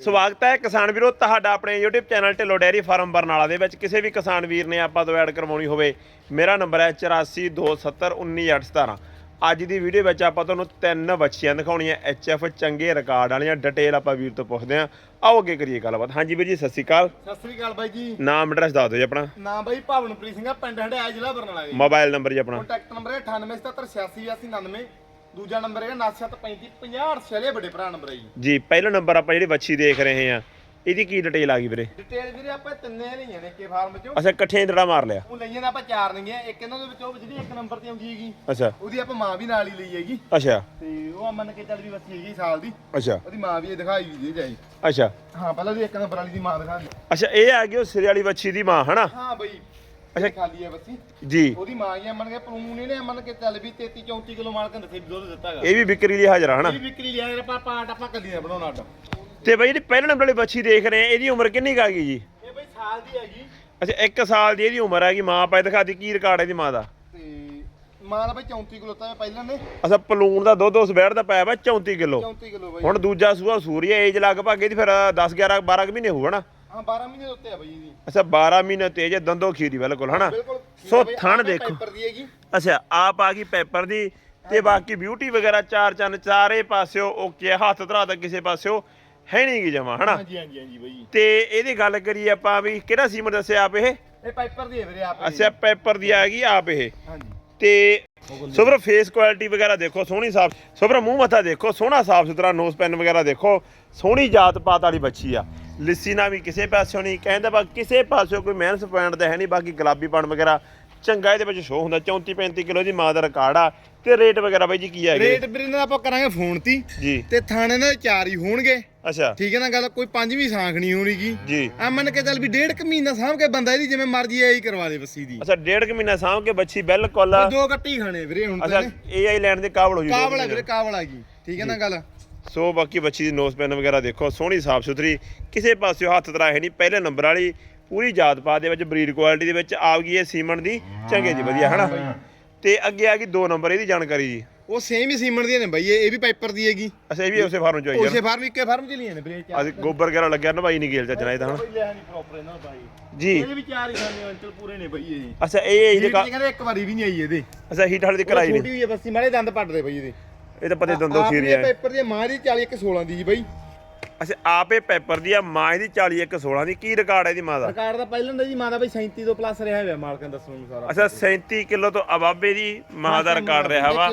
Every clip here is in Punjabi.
ਸਵਾਗਤ ਹੈ ਕਿਸਾਨ ਵੀਰੋ ਤੁਹਾਡਾ ਆਪਣੇ YouTube channel Dhillon dairy farm Barnala ਦੇ ਵਿੱਚ। ਕਿਸੇ ਵੀ ਕਿਸਾਨ ਵੀਰ ਨੇ ਆਪਾਂ ਤੋਂ ਐਡ ਕਰਵਾਉਣੀ ਹੋਵੇ ਮੇਰਾ ਨੰਬਰ ਹੈ 8427191817 ਅੱਜ ਦੀ ਵੀਡੀਓ ਵਿੱਚ ਆਪਾਂ ਤੁਹਾਨੂੰ ਤਿੰਨ ਬੱਚੀਆਂ ਦਿਖਾਉਣੀਆਂ ਐਚਐਫ ਚੰਗੇ ਰਿਕਾਰਡ ਵਾਲੀਆਂ ਡਿਟੇਲ ਆਪਾਂ ਵੀਰ ਤੋਂ ਪੁੱਛਦੇ ਹਾਂ। ਆਓ ਅੱਗੇ ਕਰੀਏ ਗੱਲਬਾਤ। ਹਾਂਜੀ ਵੀਰ ਜੀ ਸਤਿ ਸ਼੍ਰੀ ਅਕਾਲ। ਸਤਿ ਸ੍ਰੀ ਅਕਾਲ ਬਾਈ ਜੀ। ਨਾਮ ਐਡਰੈਸ ਦੱਸ ਦਿਓ ਜੀ ਆਪਣਾ। ਨਾਮ ਬਾਈ ਭਾਵਨਪ੍ਰੀਤ ਸਿੰਘ ਆ ਪਿੰਡ ਹੰਡਿਆ ਜ਼ਿਲ੍ਹਾ ਬਰਨਾਲਾ ਜੀ। ਮੋਬਾਈਲ ਨੰਬਰ ਜੀ ਆਪਣਾ। ਕੰਟੈਕਟ ਨੰਬਰ ਹੈ 9877868899 ਦੂਜਾ ਨੰਬਰ ਹੈ 973550 ਛਲੇ ਵੱਡੇ ਭਰਾ ਨੰਬਰ ਹੈ ਜੀ। ਜੀ ਪਹਿਲਾ ਨੰਬਰ ਆਪਾਂ ਜਿਹੜੀ ਬੱਚੀ ਦੇਖ ਰਹੇ ਹਾਂ ਇਹਦੀ ਕੀ ਡਿਟੇਲ ਆ ਗਈ ਵੀਰੇ? ਡਿਟੇਲ ਵੀਰੇ ਆਪਾਂ ਤਿੰਨੇ ਲਈਆਂ ਨੇ ਕੇ ਫਾਰਮ ਚੋਂ। ਅੱਛਾ ਇਕੱਠੇ ਦੜਾ ਮਾਰ ਲਿਆ। ਉਹ ਲਈਆਂ ਨੇ ਆਪਾਂ ਚਾਰ ਲਈਆਂ ਇੱਕ ਇਹਨਾਂ ਦੇ ਵਿੱਚੋਂ ਜਿਹੜੀ ਇੱਕ ਨੰਬਰ ਤੇ ਆਉਂਦੀ ਹੈਗੀ। ਅੱਛਾ। ਉਹਦੀ ਆਪਾਂ ਮਾਂ ਵੀ ਨਾਲ ਹੀ ਲਈ ਹੈਗੀ। ਅੱਛਾ। ਤੇ ਉਹ ਮੰਨ ਕੇ ਚੱਲ ਵੀ ਬੱਚੀ ਹੈਗੀ ਸਾਲ ਦੀ। ਅੱਛਾ। ਉਹਦੀ ਮਾਂ ਵੀ ਇਹ ਦਿਖਾਈ ਵੀ ਦੇ ਜਾਈ ਅੱਛਾ। ਹਾਂ ਪਹਿਲਾਂ ਉਹਦੀ ਇੱਕ ਨੰਬਰ ਵਾਲੀ ਦੀ ਮਾਂ ਦਿਖਾ ਦੇ ਅੱਛਾ ਇਹ ਆ ਗਈ ਉਹ ਸਿਰੇ ਵਾਲੀ ਬੱਚੀ ਦੀ ਮਾਂ ਹਨਾ? ਹਾਂ ਬਈ। ਅੱਛਾ। ਅੱਛਾ ਖਾਲੀ ਹੈ ਬੱਚੀ ਜੀ। ਉਹਦੀ ਮਾਂ ਹੀ ਆ ਮੰਨ ਕੇ ਪਲੂਨ ਇਹਨੇ ਮੰਨ ਕੇ ਚੱਲ ਵੀ 33 34 ਕਿਲੋ ਮਾਲਕ ਦੱਸੇ ਵੀ ਦੁੱਧ ਦਿੱਤਾ ਹੈਗਾ ਇਹ ਵੀ ਵਿਕਰੀ ਲਈ ਹਾਜ਼ਰ ਆ ਹਨਾ? ਇਹ ਵਿਕਰੀ ਲਿਆ ਯਾਰ ਆਪਾਂ ਪਾਟ ਆਪਾਂ ਕੱਲੀ ਦਾ ਬਣਾਉਣਾ ਅੱਡ। ਤੇ ਬਈ ਜਿਹੜੀ ਪਹਿਲੇ ਨੰਬਰ ਵਾਲੀ ਬੱਚੀ ਦੇਖ ਰਹੇ ਆ ਇਹਦੀ ਉਮਰ ਕਿੰਨੀ ਕੁ ਆ ਗਈ ਜੀ? ਇਹ ਬਈ ਸਾਲ ਦੀ ਹੈਗੀ ਅੱਛਾ 1 ਸਾਲ ਦੀ ਇਹਦੀ ਉਮਰ ਹੈਗੀ ਮਾਂ ਪਾਏ ਦਿਖਾਤੀ ਕੀ ਰਿਕਾਰਡ ਹੈ ਇਹਦੀ ਮਾਂ ਦਾ। ਮਾਂ ਦਾ ਬਈ 34 ਕਿਲੋ ਤਾਂ ਪਹਿਲਾਂ ਨੇ। ਅੱਛਾ ਪਲੂਣ ਦਾ ਦੁੱਧ ਉਸ ਬੈੜ ਦਾ ਪਾਇਆ ਵਾ 34 ਕਿਲੋ। 34 ਕਿਲੋ ਬਈ। ਹੁਣ ਦੂਜਾ ਸੂਆ ਸੂਰੀਆ ਏਜ ਲਗਭਗ ਇਹਦੀ ਫਿਰ 10 11 12 ਕੁ ਮਹੀਨੇ ਹੋਊ ਹਨਾ? ਹਾਂ 12 ਮਹੀਨੇ ਦੇ ਉੱਤੇ ਆ ਬਈ ਇਹਦੀ। ਅੱਛਾ 12 ਮਹੀਨੇ ਤੇਜ ਹੈ, ਦੰਦੋ ਖੀਰੀ ਬਿਲਕੁਲ ਹਨਾ? ਬਿਲਕੁਲ ਸੋ ਥਣ ਦੇਖੋ। ਪੈਪਰ ਦੀ ਹੈਗੀ। ਅੱਛਾ ਆਪ ਆ ਗਈ ਪੈਪਰ ਦੀ ਤੇ ਬਾਕੀ ਬਿਊਟੀ ਵਗੈਰਾ ਚਾਰ ਚੰਨ ਚਾਰੇ ਪਾਸਿਓ ਓਕੇ ਹੱਥ ਧਰਾ ਤਾਂ ਕਿਸੇ ਪਾਸਿਓ ਹੈ ਨਹੀਂ ਗੀ ਜਮਾ ਹਨਾ? ਹਾਂਜੀ ਹਾਂਜੀ ਹਾਂਜੀ ਬਈ। ਤੇ ਇਹਦੀ ਗੱਲ ਕਰੀਏ ਆਪਾਂ ਵੀ ਕਿਹੜਾ ਸੀਮਰ ਦੱਸਿਆ ਆਪ ਇਹ? ਇਹ ਪੈਪਰ ਦੀ ਹੈ ਵੀਰੇ ਆਪ ਅੱਛਾ ਪੈਪਰ ਦੀ ਆ ਗਈ ਆਪ ਇਹ। ਹਾਂਜੀ। ਤੇ ਸੁਭਰ ਫੇਸ ਕੁਆਲਿਟੀ ਵਗੈਰਾ ਦੇਖੋ, ਸੋਹਣੀ ਸਾਫ਼ ਸੁਭਰ ਮੂੰਹ ਮੱਥਾ ਦੇਖੋ, ਸੋਹਣਾ ਸਾਫ਼ ਸੁਥਰਾ ਨੋਸ ਪੈਨ ਵਗੈਰਾ ਦੇਖੋ, ਸੋਹਣੀ ਜਾਤ ਪਾਤ ਵਾਲੀ ਬੱਚੀ ਆ। ਲਿੱਸੀ ਨਾ ਵੀ ਕਿਸੇ ਪਾਸਿਓਂ ਨਹੀਂ, ਕਹਿੰਦਾ ਬਾ ਕਿਸੇ ਪਾਸਿਓਂ ਕੋਈ ਮਿਹਨਤ ਪੁਆਇੰਟ ਤਾਂ ਹੈ ਨਹੀਂ, ਬਾਕੀ ਗੁਲਾਬੀ ਪਣ ਵਗੈਰਾ ਚੰਗਾ ਇਹਦੇ ਵਿੱਚ ਸ਼ੋ ਹੁੰਦਾ। 34 35 ਕਿਲੋ ਦੀ ਮਾਂ ਦਾ ਰਿਕਾਰਡ ਆ। ਤੇ ਰੇਟ ਵਗੈਰਾ ਬਾਈ ਜੀ ਕੀ ਹੈਗੇ? ਰੇਟ ਵੀਰੇ ਨਾਲ ਆਪਾਂ ਕਰਾਂਗੇ ਫੋਨ ਤੀ। ਜੀ। ਤੇ ਥਾਣੇ ਨਾਲ ਚਾਰ ਹੀ ਹੋਣਗੇ। ਅੱਛਾ। ਠੀਕ ਹੈ ਨਾ ਗੱਲ? ਕੋਈ ਪੰਜਵੀਂ ਸਾਂਖ ਨਹੀਂ ਹੋਣੀਗੀ। ਜੀ। ਆ ਮੰਨ ਕੇ ਚੱਲ ਵੀ ਡੇਢ ਕੁ ਮਹੀਨਾ ਸਾਂਭ ਕੇ ਬੰਦਾ ਇਹਦੀ ਜਿਵੇਂ ਮਰਜ਼ੀ ਐ ਹੀ ਕਰਵਾ ਦੇ ਬੱਸੀ ਦੀ। ਅੱਛਾ ਡੇਢ ਕੁ ਮਹੀਨਾ ਸਾਂਭ ਕੇ ਬੱਚੀ ਬਿਲਕੁਲ ਦੋ ਕੱਟੀ ਖਾਣੇ ਵੀਰੇ ਹੁਣ ਅੱਛਾ ਤਾਂ ਏਆਈ ਲੈਣ ਦੇ ਕਾਬਲ ਹੋ ਜੂ ਕਾਬਲ ਹੈ ਵੀਰੇ ਕਾਬਲ ਹੈਗੀ ਠੀਕ ਹੈ ਨਾ ਗੱਲ? ਸੋ ਬਾਕੀ ਬੱਚੀ ਦੀ ਨੋਸ ਪੈਨ ਵਗੈਰਾ ਦੇਖੋ ਸੋਹਣੀ ਸਾਫ਼ ਸੁਥਰੀ। ਕਿਸੇ ਪਾਸਿਓ ਹੱਥ ਤਰਾ ਹੈ ਨਹੀਂ ਪਹਿਲੇ ਨੰਬਰ ਵਾਲੀ। ਪੂਰੀ ਜਾਤ ਪਾਤ ਦੇ ਵਿੱਚ ਬਰੀਡ ਕੁਆਲਿਟੀ ਦੇ ਵਿੱਚ ਆ ਗਈ ਇਹ ਸੀਮਨ ਦੀ। ਚੰਗੇ ਜੀ ਵਧੀਆ ਹਨਾ? ਤੇ ਅੱਗੇ ਆ ਗਈ 2 ਨੰਬਰ ਇਹਦੀ ਜਾਣਕਾਰੀ ਜੀ। ਉਹ ਸੇਮ ਹੀ ਸੀਮਨ ਦੀਆਂ ਨੇ ਬਾਈ ਇਹ ਇਹ ਵੀ ਪਾਈਪਰ ਦੀ ਹੈਗੀ। ਅੱਛਾ ਇਹ ਵੀ ਉਸੇ ਫਾਰਮ ਚੋਂ ਆਈ ਉਸੇ ਫਾਰਮ ਇੱਕੇ ਫਾਰਮ ਚ ਲਈਆਂ ਨੇ ਵੀਰੇ ਚਾਰ। ਅੱਜ ਗੋਬਰ ਵਗੈਰਾ ਲੱਗਿਆ ਨਵਾਈ ਨਹੀਂ ਗੇਲ ਚੱਜਣਾ ਇਹ ਤਾਂ ਹਨਾ? ਕੋਈ ਲਿਆ ਨਹੀਂ ਪ੍ਰੋਪਰ ਇਹਨਾਂ ਦਾ ਬਾਈ। ਜੀ। ਇਹਦੇ ਵੀ ਚਾਰ ਹੀ ਖਾਣੇ ਅੰਚਲ ਪੂਰੇ ਨੇ ਬਈ ਇਹ। ਅੱਛਾ ਇਹ ਇਹਦੇ ਇਹ ਕਾ ਕਹਿੰਦੇ ਇੱਕ ਵਾਰੀ ਵੀ ਨਹੀਂ ਆਈ ਇਹਦੇ। ਅੱਛਾ ਹੀਟ ਵਾਲੀ ਦੀ ਕਰਾਈ ਛੋਟੀ ਨਹੀਂ। ਹੋਈ ਹੈ ਬੱਸੀ ਮਾੜੇ ਦੰਦ ਪੱਟਦੇ ਬਈ ਇਹਦੇ। ਇਹ ਤਾਂ ਪਤੇ ਦੰਦੋ ਖੀਰੀ ਹੈ। ਪੇਪਰ ਦੀ ਮਾਂ ਦੀ 40 ਇੱਕ 16 ਦੀ ਜੀ ਬਈ। ਅੱਛਾ ਆਪੇ ਪੈਪਰ ਦੀ ਆ ਮਾਂ ਇਹਦੀ 40 ਇੱਕ 16 ਦੀ ਕੀ ਰਿਕਾਰਡ ਹੈ ਇਹਦੀ ਮਾਂ ਦਾ? ਰਿਕਾਰਡ ਦਾ ਪਹਿਲਾਂ ਦਾ ਜੀ ਮਾਂ ਦਾ ਬਈ 37 ਤੋਂ ਪਲੱਸ ਰਿਹਾ ਹੋਇਆ ਮਾਲਕਾਂ ਦੱਸਣ ਅਨੁਸਾਰ ਅੱਛਾ 37 ਕਿਲੋ ਤੋਂ ਅਬਾਬੇ ਦੀ ਮਾਂ ਦਾ ਰਿਕਾਰਡ ਰਿਹਾ ਵਾ।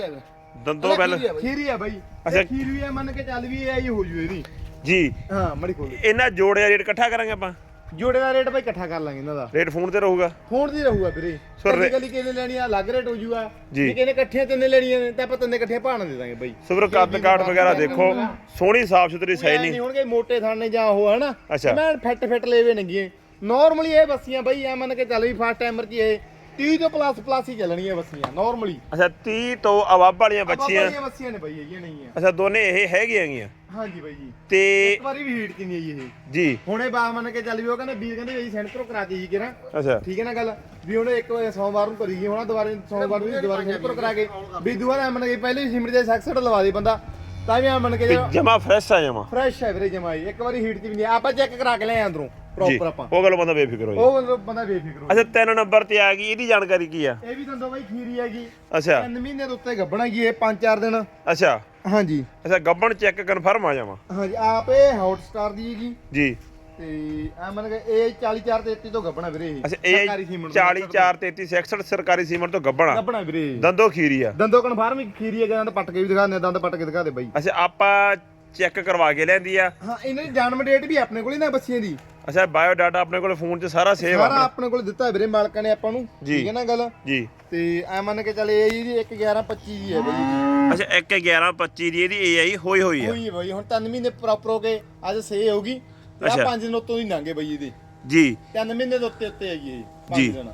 ਦੰਦੋ ਪਹਿਲ ਖੀਰੀ ਆ ਬਈ। ਅੱਛਾ। ਖੀਰੀ ਆ ਮੰਨ ਕੇ ਚੱਲ ਵੀ ਇਹ ਆਈ ਹੋ ਜੂ ਇਹਦੀ। ਜੀ। ਹਾਂ ਮੜੀ ਖੋਲ। ਇਹਨਾਂ ਜੋੜੇ ਦਾ ਰੇਟ ਇਕੱਠਾ ਕਰਾਂਗੇ ਆਪਾਂ? ਜੋੜੇ ਦਾ ਰੇਟ ਬਈ ਇਕੱਠਾ ਕਰ ਲਾਂਗੇ ਇਹਨਾਂ ਦਾ। ਰੇਟ ਫੋਨ ਤੇ ਰਹੂਗਾ। ਫੋਨ ਦੀ ਰਹੂਗਾ ਵੀਰੇ। ਰੇ- ਕੱਲੀ ਕੱਲੀ ਕਿਹਨੇ ਲੈਣੀ ਆ? ਅਲੱਗ ਰੇਟ ਹੋ ਜੂਗਾ। ਜੀ। ਜੇ ਕਿਹਨੇ ਇਕੱਠੀਆਂ ਤਿੰਨੇ ਲੈਣੀਆਂ ਨੇ ਤਾਂ ਆਪਾਂ ਤਿੰਨੇ ਇਕੱਠੇ ਭਾਣਾ ਦੇ ਦਾਂਗੇ ਬਈ। ਸਬਰ ਕੱਦ ਕਾਟ ਵਗੈਰਾ ਦੇਖੋ ਸੋਹਣੀ ਸਾਫ਼ ਸੁਥਰੀ ਨਹੀਂ। ਸਾਈਨਿੰਗ ਹੋਣਗੇ ਮੋਟੇ ਥਾਣੇ ਜਾਂ ਉਹ ਹਨਾ? ਅੱਛਾ। ਮੈਂ ਫਿੱਟ ਫਿੱਟ ਲੈਵੇ ਨੰਗੀਆਂ। ਨਾਰਮਲੀ ਇਹ ਬੱਸੀਆਂ ਬਈ ਆ ਮੰਨ ਕੇ ਚੱਲ ਵੀ ਫਸਟ ਟਾਈਮਰ ਚ ਇਹ 30 ਤੋਂ ਪਲੱਸ ਪਲੱਸ ਹੀ ਚੱਲਣੀਆਂ ਬੱਸੀਆਂ ਨਾਰਮਲੀ ਅੱਛਾ 30 ਤੋਂ ਅਵਾਬ ਵਾਲੀਆਂ ਬੱਚੀਆਂ। ਬੱਚੀਆਂ ਬੱਸੀਆਂ ਨੇ ਬਈ ਹੈਗੀਆਂ ਨਹੀਂ ਆ। ਅੱਛਾ ਦੋਨੇ ਇਹ ਹੈਗੀਆਂ ਗੀਆਂ? ਹਾਂਜੀ ਬਈ ਜੀ। ਤੇ ਇੱਕ ਵਾਰੀ ਵੀ ਹੀਟ ਚ ਨਹੀਂ ਆਈ ਇਹ। ਜੀ। ਹੁਣੇ ਬਾਗ ਮੰਨ ਕੇ ਚੱਲ ਵੀ ਉਹ ਕਹਿੰਦੇ ਵੀਰ ਕਹਿੰਦੇ ਵੀ ਸੈਂਟਰੋਂ ਕਰਾਤੀ ਸੀ ਕਿਰਾ ਅੱਛਾ। ਠੀਕ ਹੈ ਨਾ ਗੱਲ? ਵੀ ਉਹਨੇ ਇੱਕ ਵਾਰ ਸੋਮਵਾਰ ਨੂੰ ਕਰੀ ਗਈ ਹੋਣਾ ਦੁਬਾਰੇ ਸੋਮਵਾਰ ਨੂੰ ਦੁਬਾਰੇ ਸੈਂਟਰੋਂ ਕਰਾ ਕੇ। ਵੀ ਦੁਬਾਰਾ ਮੰਨ ਕੇ ਪਹਿਲੇ ਸਿਮਟ ਦੇ ਸੈਕਸਡ ਲਵਾ ਦੇ ਬੰਦਾ। ਤਾਂ ਵੀ ਆ ਮੰਨ ਕੇ ਜਮਾ ਫਰੈਸ਼ ਆ ਜਮਾ। ਫਰੈਸ਼ ਹੈ ਵੀਰੇ ਜਮਾਈ ਇੱਕ ਵਾਰੀ ਹੀਟ ਚ ਵੀ ਨਹੀਂ ਆਪਾਂ ਚੈੱਕ ਕਰਾ ਕੇ ਲਿਆ ਅੰਦਰੋਂ। ਜੀ ਪ੍ਰੋਪਰ ਆਪਾਂ। ਉਹ ਗੱਲ ਬੰਦਾ ਬੇਫਿਕਰ ਹੋ ਉਹ ਬੰਦਾ- ਬੰਦਾ ਬੇਫਿਕਰ ਹੋ ਅੱਛਾ ਤਿੰਨ ਨੰਬਰ ਤੇ ਆ ਗਈ ਇਹਦੀ ਜਾਣਕਾਰੀ ਕੀ ਆ? ਇਹ ਵੀ ਦੰਦੋ ਬਾਈ ਖੀਰੀ ਹੈਗੀ। ਅੱਛਾ। 3 ਮਹੀਨੇ ਦੇ ਉੱਤੇ ਗੱਬਣਾ ਗਈ ਇਹ 5-4 ਦਿਨ? ਅੱਛਾ। ਹਾਂਜੀ। ਅੱਛਾ ਗੱਬਣ ਚੈੱਕ ਕਨਫਰਮ ਆ ਜਾਵਾਂ। ਹਾਂਜੀ ਆਪ ਇਹ ਹੌਟ ਸਟਾਰ ਦੀ ਹੈਗੀ। ਜੀ। ਤੇ ਆ ਮੰਨ ਕੇ ਇਹ 44 33 ਤੋਂ ਗੱਬਣਾ ਵੀਰੇ ਇਹ ਅੱਛਾ ਇਹ ਸਰਕਾਰੀ ਸੀਮੈਂਟ ਤੋਂ। 40 4 33 66 ਸਰਕਾਰੀ ਸੀਮੈਂਟ ਤੋਂ ਗੱਬਣ ਆ ਗੱਬਣਾ ਵੀਰੇ। ਦੰਦੋ ਖੀਰੀ ਆ। ਦੰਦੋ ਕਨਫਰਮ ਹੀ ਖੀਰੀ ਹੈਗਾ ਦੰਦ ਪੱਟ ਕੇ ਵੀ ਦਿਖਾ ਦਿੰਦੇ ਦੰਦ ਪੱਟ ਕੇ ਦਿਖਾ ਦੇ ਬਾਈ। ਅੱਛਾ ਆਪਾਂ ਚੈੱਕ ਕਰਵਾ ਕੇ ਲੈਂਦੀ ਆ। ਹਾਂ ਇਹਨਾਂ ਦੀ ਜਨਮ ਡੇਟ ਵੀ ਆਪਣੇ ਕੋਲ ਹੀ ਨਾ ਬੱਚਿਆਂ ਦੀ। ਅੱਛਾ ਬਾਇਓ ਡਾਟਾ ਆਪਣੇ ਕੋਲ ਫੋਨ 'ਚ ਸਾਰਾ ਸੇਵ ਸਾਰਾ ਆ ਆਪਣੇ ਕੋਲ ਦਿੱਤਾ ਹੈ ਵੀਰੇ ਮਾਲਕਾਂ ਨੇ ਆਪਾਂ ਨੂੰ। ਜੀ। ਠੀਕ ਹੈ ਨਾ ਗੱਲ? ਜੀ। ਤੇ ਐ ਮੰਨ ਕੇ ਚੱਲ ਇਹ ਜੀ 1 11 25 ਦੀ ਹੈ ਬਾਈ। ਅੱਛਾ 1 11 25 ਦੀ ਇਹਦੀ AI ਹੋਈ ਹੋਈ ਆ। ਹੋਈ ਹੈ ਬਾਈ ਹੁਣ 3 ਮਹੀਨੇ ਪ੍ਰੋਪਰ ਹੋ ਗਏ ਅੱਜ ਸੇ ਹੋਗੀ ਆ ਅੱਛਾ। 5 ਦਿਨ ਉੱਤੋਂ ਹੀ ਲੰਘੇ ਬਾਈ ਇਹਦੇ। ਜੀ। 3 ਮਹੀਨੇ ਦੇ ਉੱਤੇ ਉੱਤੇ ਹੈਗੀ ਇਹ ਜੀ। ਪੰਜ ਦਿਨ।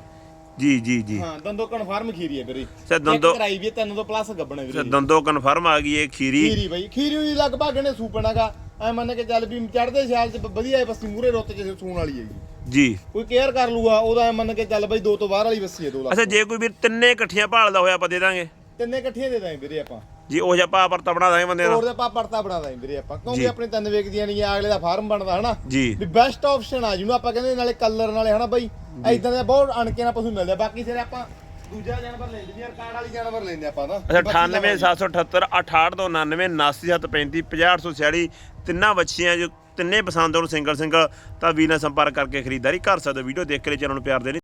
ਜੀ ਜੀ ਜੀ। ਹਾਂ ਦੰਦੋ ਕਨਫਰਮ ਖੀਰੀ ਹੈ ਵੀਰੇ। ਅੱਛਾ ਦੰਦੋ ਕਰਾਈ ਵੀ ਹੈ, ਤਿੰਨ ਤੋਂ ਪਲੱਸ ਗੱਬਣਾ ਅੱਛਾ ਵੀਰੇ। ਦੰਦੋ ਕਨਫਰਮ ਆ ਗਈ ਇਹ ਖੀਰੀ। ਖੀਰੀ ਬਾਈ ਖੀਰੀ ਵੀ ਲਗਭਗ ਇਹਨੇ ਸੂਪਣਾਗਾ ਐ ਮੰਨ ਕੇ ਚੱਲ ਵੀ ਚੜਦੇ ਸਿਆਲ ਚ ਵਧੀਆ ਹੈ ਬੱਸੀ ਮੂਰੇ ਰੁੱਤ ਚ ਸੂਣ ਵਾਲੀ ਹੈਗੀ ਜੀ। ਕੋਈ ਕੇਅਰ ਕਰ ਲੂਗਾ ਉਹਦਾ ਐਂ ਮੰਨ ਕੇ ਚੱਲ ਬਾਈ ਦੋ ਤੋਂ ਬਾਹਰ ਵਾਲੀ ਬੱਸੀ ਹੈ 2 ਲੱਖ ਅੱਛਾ ਜੇ ਕੋਈ ਵੀ ਤਿੰਨੇ ਇਕੱਠੀਆਂ ਭਾਲਦਾ ਹੋਇਆ ਆਪਾਂ ਦੇ ਦਾਂਗੇ। ਤਿੰਨੇ ਇਕੱਠੀਆਂ ਦੇ ਦਾਂਗੇ ਵੀਰੇ ਆਪਾਂ। ਜੀ ਉਹ ਜਿਹਾ ਭਾਅ ਪਰ ਤਬਣਾ ਦਾਂਗੇ ਬੰਦੇ ਹੋਰ ਦਾ ਦੇ ਆਪਾਂ ਪੜਤਾ ਬਣਾਦਾ ਵੀਰੇ ਆਪਾਂ। ਕਿਉਂਕਿ ਆਪਣੇ ਤਿੰਨ ਵੇਚਦੀਆਂ ਨਹੀਂ ਅਗਲੇ ਦਾ ਫਾਰਮ ਬਣਦਾ ਹਨਾ। ਜੀ। ਵੀ ਬੈਸਟ ਆਪਸ਼ਨ ਆ ਜਿਹਨੂੰ ਆਪਾਂ ਕਹਿੰਦੇ ਨਾਲੇ ਕਲਰ ਨਾਲੇ ਹਨਾ ਬਾਈ। ਐਦਾਂ ਦੇ ਬਹੁਤ ਅਣਕੇ ਨਾਲ ਪਸ਼ੂ ਮਿਲਦੇ ਆ। ਬਾਕੀ ਸਿਰੇ ਆਪਾਂ ਦੂਜਾ ਜਾਨਵਰ ਲੈਂਦੇ ਨਹੀਂ ਕਾਰਡ ਵਾਲੀ ਜਾਨਵਰ ਲੈਂਦੇ ਆਪਾਂ ਨਾ। ਅੱਛਾ 98 778 68 ਤੋਂ 99 735 50846 ਤਿੰਨਾਂ ਬੱਚੀਆਂ ਜੋ ਤਿੰਨੇ ਪਸੰਦ ਹੋਣ ਸਿੰਗਲ ਸਿੰਗਲ ਤਾਂ ਵੀਰ ਨਾਲ ਸੰਪਰਕ ਕਰਕੇ ਖਰੀਦਦਾਰੀ ਕਰ ਸਕਦੇ ਹੋ। ਵੀਡੀਓ ਦੇਖ ਕੇ ਚੈਨਲ ਨੂੰ ਪਿਆਰ ਦੇ